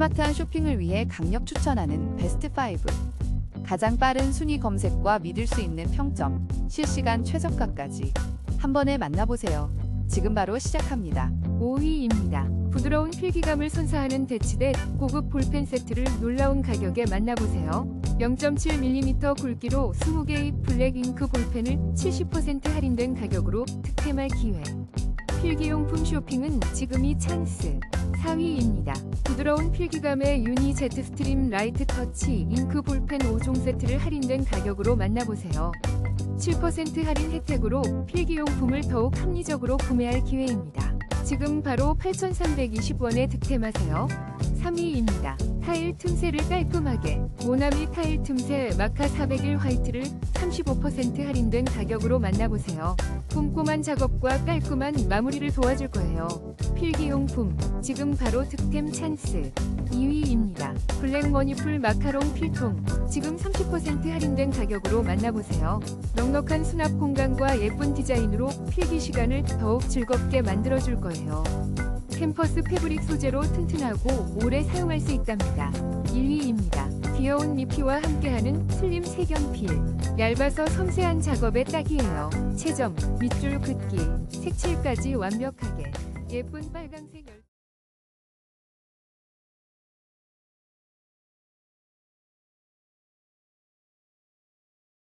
스마트한 쇼핑을 위해 강력 추천하는 베스트 5. 가장 빠른 순위 검색과 믿을 수 있는 평점, 실시간 최저가까지 한 번에 만나보세요. 지금 바로 시작합니다. 5위입니다. 부드러운 필기감을 선사하는 대치대 고급 볼펜 세트를 놀라운 가격에 만나보세요. 0.7mm 굵기로 20개의 블랙 잉크 볼펜을 70% 할인된 가격으로 득템할 기회. 필기용품 쇼핑은 지금이 찬스. 4위입니다. 부드러운 필기감의 유니 제트 스트림 라이트 터치 잉크 볼펜 5종 세트를 할인된 가격으로 만나보세요. 7% 할인 혜택으로 필기용품을 더욱 합리적으로 구매할 기회입니다. 지금 바로 8,320원에 득템하세요. 3위입니다. 타일 틈새를 깔끔하게 모나미 타일 틈새 마카 401 화이트를 35% 할인된 가격으로 만나보세요. 꼼꼼한 작업과 깔끔한 마무리를 도와줄 거예요. 필기용품 지금 바로 득템 찬스 2위입니다. 블랙 머니풀 마카롱 필통 지금 30% 할인된 가격으로 만나보세요. 넉넉한 수납 공간과 예쁜 디자인으로 필기 시간을 더욱 즐겁게 만들어줄 거예요. 캠퍼스 패브릭 소재로 튼튼하고 오래 사용할 수 있답니다. 1위입니다. 귀여운 미피와 함께하는 슬림 색연필. 얇아서 섬세한 작업에 딱이에요. 채점, 밑줄 긋기, 색칠까지 완벽하게. 예쁜 빨강색 열...